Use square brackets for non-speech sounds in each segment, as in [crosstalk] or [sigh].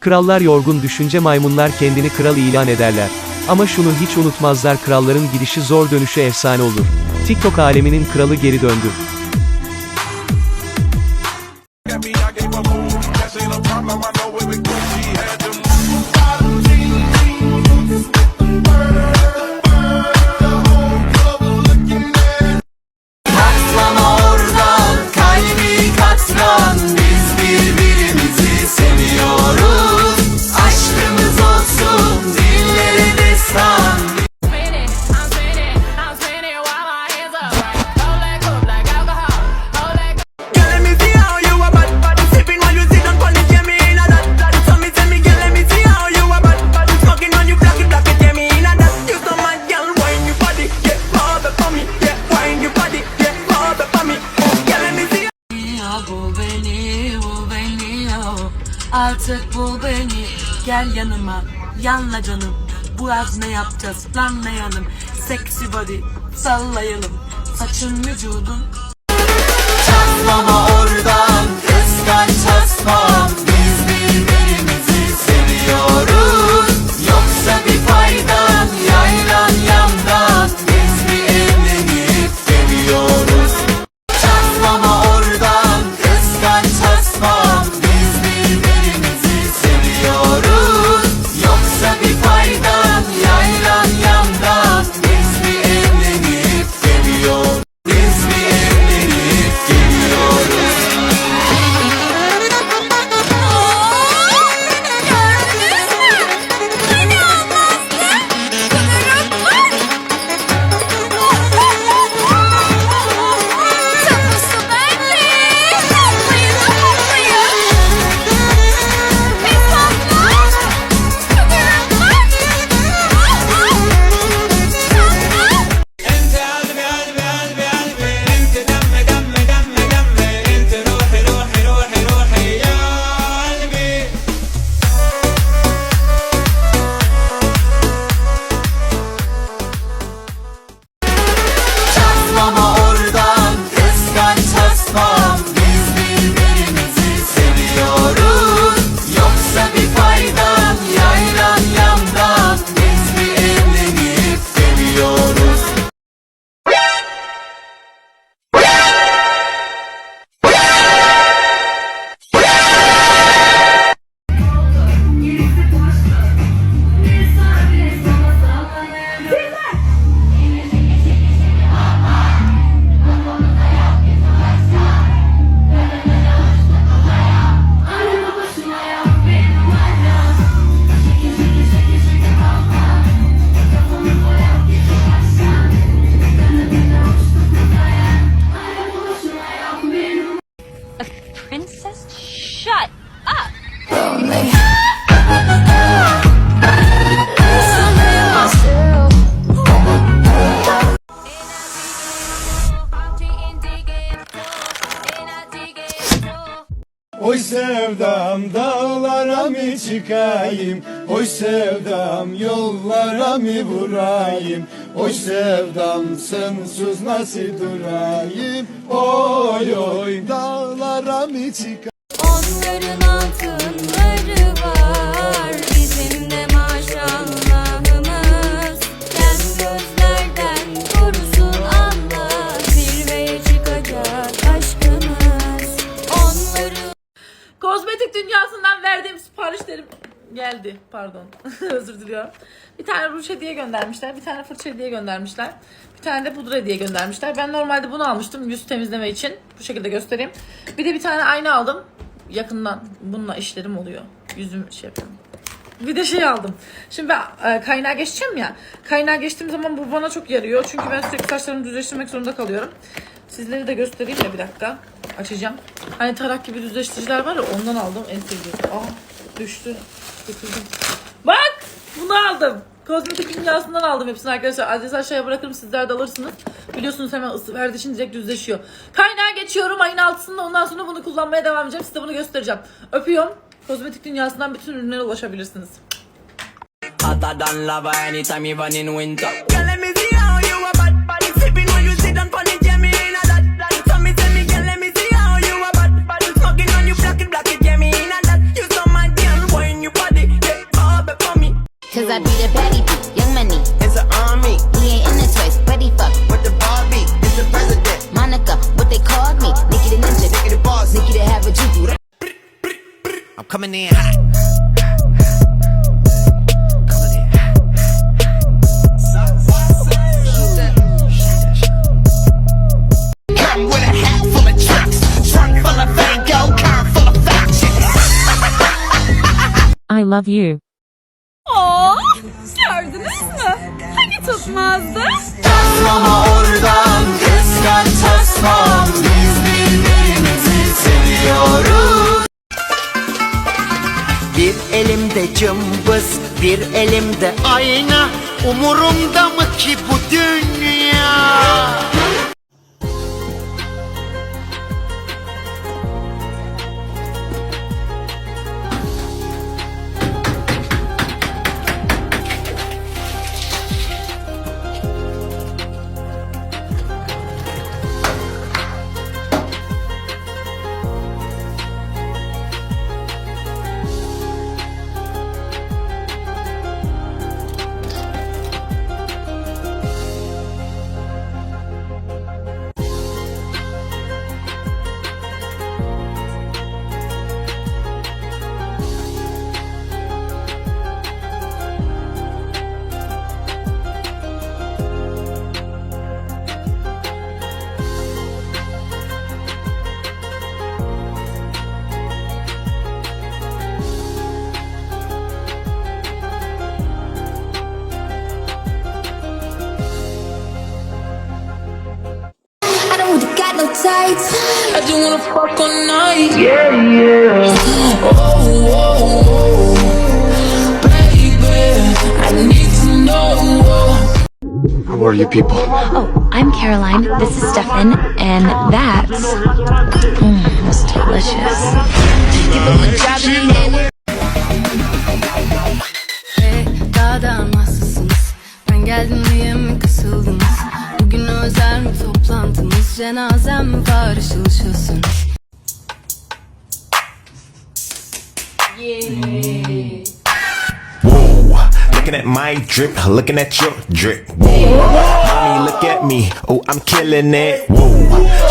Krallar yorgun düşünce maymunlar kendini kral ilan ederler. Ama şunu hiç unutmazlar kralların gidişi zor dönüşü efsane olur. TikTok aleminin kralı geri döndü. Artık bul beni, gel yanıma. Yanla canım, bu yaz ne yapacağız? Planlayalım. Sexy body, sallayalım. Saçın vücudun. Çatlama oradan. Kıskanç hasmam çıkayım. Oy sevdam yollara mı vurayım? Oy sevdam sensuz nasıl durayım? Oy oy dağlara mı çıkayım? Onların altınları geldi. Pardon. [laughs] Özür diliyorum. Bir tane ruj hediye göndermişler. Bir tane fırça hediye göndermişler. Bir tane de pudra hediye göndermişler. Ben normalde bunu almıştım yüz temizleme için. Bu şekilde göstereyim. Bir de bir tane ayna aldım. Yakından bununla işlerim oluyor. Yüzüm şey yapıyorum. Bir de şey aldım. Şimdi ben e, kaynağa geçeceğim ya. Kaynağa geçtiğim zaman bu bana çok yarıyor. Çünkü ben sürekli saçlarımı düzleştirmek zorunda kalıyorum. Sizlere de göstereyim de bir dakika. Açacağım. Hani tarak gibi düzleştiriciler var ya ondan aldım en sevdiğim. Aa düştü. Götürdüm. Bak bunu aldım. Kozmetik dünyasından aldım hepsini arkadaşlar. Adresi aşağıya bırakırım sizler de alırsınız. Biliyorsunuz hemen ısı verdiği için direkt düzleşiyor. Kaynağa geçiyorum ayın altısında ondan sonra bunu kullanmaya devam edeceğim. Size bunu göstereceğim. Öpüyorum. Kozmetik dünyasından bütün ürünlere ulaşabilirsiniz. Hotter than lava anytime even in winter Girl, let me see how you a Cause I be the baddie boo, young money. It's an army He ain't in the toys, but he fuck. with the Barbie. It's the president. Monica, what they called me. Nikki the ninja. Nikki the boss. Nikki to have a juju. I'm coming in hot. Coming in Come with a hat full of trucks, trunk full of Van Gogh, car full of factions. I love you. Oo, gördünüz mü? Hani tutmazdı? Ama oradan kıskan tasmam Biz birbirimizi seviyoruz Bir elimde cımbız, bir elimde ayna. Umurumda mı ki bu dünya? I wanna fuck all night. Yeah, yeah. Oh, oh, oh. Baby, I need to know. Who are you people? Oh, I'm Caroline. This is Stefan, and that's mm, it's delicious. Daha da mahsussunuz. Ben geldim diye mi kısıldınız? Bugün özel mi toplantımız? Cenazem mi? Whoa, looking at my drip, looking at your drip. Whoa, mommy, look at me. Oh, I'm killing it. Whoa,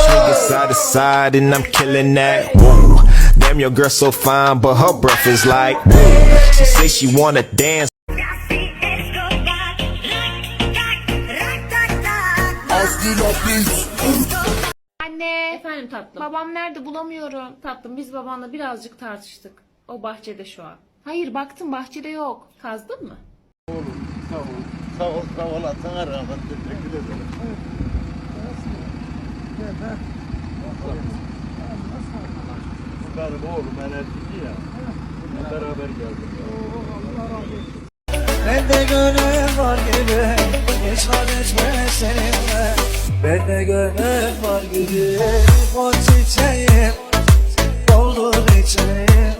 swinging side to side and I'm killing that. Whoa, damn, your girl so fine, but her breath is like. Whoa, she say she wanna dance. Anne. Efendim tatlım. Babam nerede bulamıyorum. Tatlım biz babanla birazcık tartıştık. O bahçede şu an. Hayır baktım bahçede yok. Kazdın mı? Sağ ol, sağ ol. Sana rağmen teşekkür ederim. Benim oğlum enerjici ya. Beraber geldik. Bende gönül var gibi Hiç vazgeçme seninle Bende gönül var gibi O çiçeğim Doldur içeyim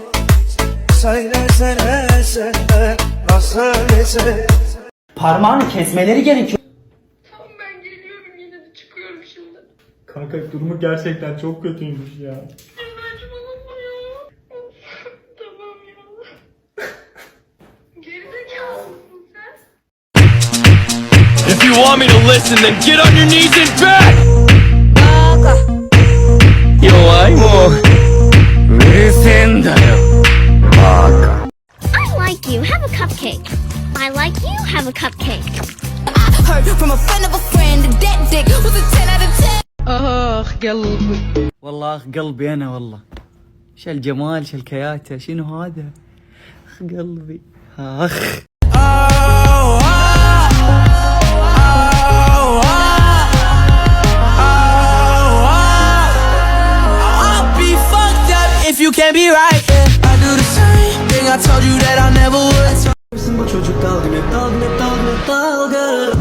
Söylesene sen de Nasıl geçer Parmağını kesmeleri gerekiyor. Ben geliyorum yine de çıkıyorum şimdi. Kanka durumu gerçekten çok kötüymüş ya. Want me to listen, then get on your knees and I'm I like you. Have a cupcake. I like you. Have a cupcake. I heard from a friend of a friend that dick was a 10 out of 10. اخ قلبي والله اخ قلبي أنا والله إيش الجمال إيش الكياتة شنو هذا اخ قلبي اخ can't be right. I do the same thing I told you that I never would. Bu çocuk dalgın hep dalgın hep dalgın hep dalgın.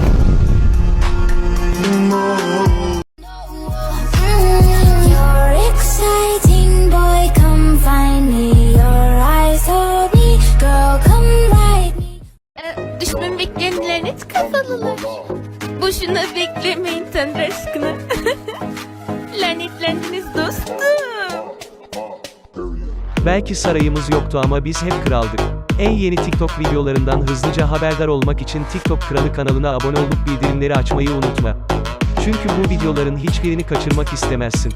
You're exciting, boy. Come find me. Your eyes hold me, girl. Come ride me. Düşman bekleyen lanet kafalılar. Boşuna beklemeyin Tanrı aşkına. [laughs] Lanetlendiniz dostum. Belki sarayımız yoktu ama biz hep kraldık. En yeni TikTok videolarından hızlıca haberdar olmak için TikTok Kralı kanalına abone olup bildirimleri açmayı unutma. Çünkü bu videoların hiçbirini kaçırmak istemezsin.